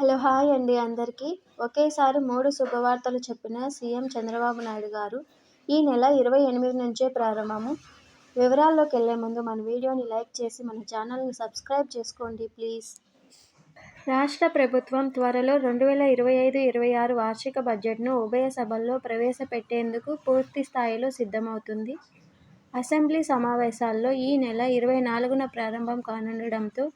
Hello hi అండి అందరికీ. ఒకేసారి మూడు శుభవార్తలు చెప్పిన సీఎం చంద్రబాబు నాయుడు గారు ఈ నెల ఇరవై ఎనిమిది నుంచే ప్రారంభము. వివరాల్లోకి వెళ్ళే ముందు మన వీడియోని లైక్ చేసి మన ఛానల్ని సబ్స్క్రైబ్ చేసుకోండి ప్లీజ్. రాష్ట్ర ప్రభుత్వం త్వరలో రెండు వేల ఇరవై ఐదు ఇరవై ఆరు వార్షిక బడ్జెట్ను ఉభయ సభల్లో ప్రవేశపెట్టేందుకు పూర్తి స్థాయిలో సిద్ధమవుతుంది. అసెంబ్లీ సమావేశాల్లో ఈ నెల ఇరవై నాలుగున ప్రారంభం కానుండడంతో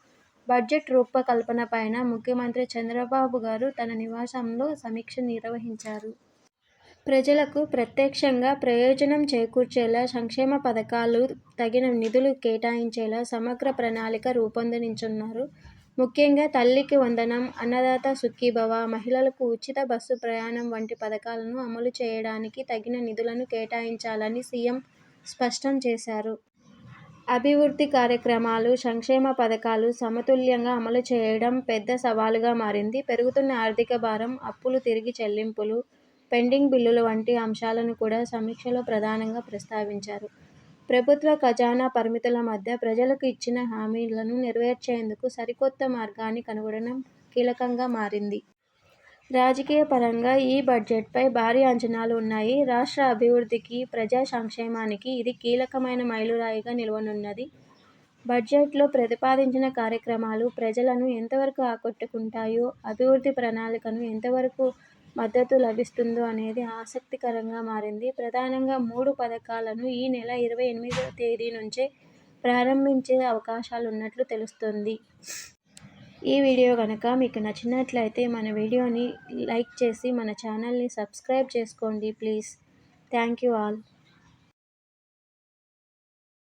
బడ్జెట్ రూపకల్పనపైన ముఖ్యమంత్రి చంద్రబాబు గారు తన నివాసంలో సమీక్ష నిర్వహించారు. ప్రజలకు ప్రత్యక్షంగా ప్రయోజనం చేకూర్చేలా సంక్షేమ పథకాలు తగిన నిధులు కేటాయించేలా సమగ్ర ప్రణాళిక రూపొందించనున్నారు. ముఖ్యంగా తల్లికి వందనం అన్నదాత సుఖీభవ మహిళలకు ఉచిత బస్సు ప్రయాణం వంటి పథకాలను అమలు చేయడానికి తగిన నిధులను కేటాయించాలని సీఎం స్పష్టం చేశారు. అభివృద్ధి కార్యక్రమాలు సంక్షేమ పథకాలు సమతుల్యంగా అమలు చేయడం పెద్ద సవాలుగా మారింది. పెరుగుతున్న ఆర్థిక భారం అప్పులు తిరిగి చెల్లింపులు పెండింగ్ బిల్లులు వంటి అంశాలను కూడా సమీక్షలో ప్రధానంగా ప్రస్తావించారు. ప్రభుత్వ ఖజానా పరిమితుల మధ్య ప్రజలకు ఇచ్చిన హామీలను నెరవేర్చేందుకు సరికొత్త మార్గాన్ని కనుగొనడం కీలకంగా మారింది. రాజకీయ పరంగా ఈ బడ్జెట్పై భారీ అంచనాలు ఉన్నాయి. రాష్ట్ర అభివృద్ధికి ప్రజా సంక్షేమానికి ఇది కీలకమైన మైలురాయిగా నిలవనున్నది. బడ్జెట్లో ప్రతిపాదించిన కార్యక్రమాలు ప్రజలను ఎంతవరకు ఆకట్టుకుంటాయో అభివృద్ధి ప్రణాళికను ఎంతవరకు మద్దతు లభిస్తుందో అనేది ఆసక్తికరంగా మారింది. ప్రధానంగా మూడు పథకాలను ఈ నెల ఇరవై ఎనిమిదో తేదీ నుంచే ప్రారంభించే అవకాశాలున్నట్లు తెలుస్తోంది. ఈ వీడియో కనుక మీకు నచ్చినట్లయితే మన వీడియోని లైక్ చేసి మన ఛానల్ని సబ్స్క్రైబ్ చేసుకోండి ప్లీజ్. Thank you all.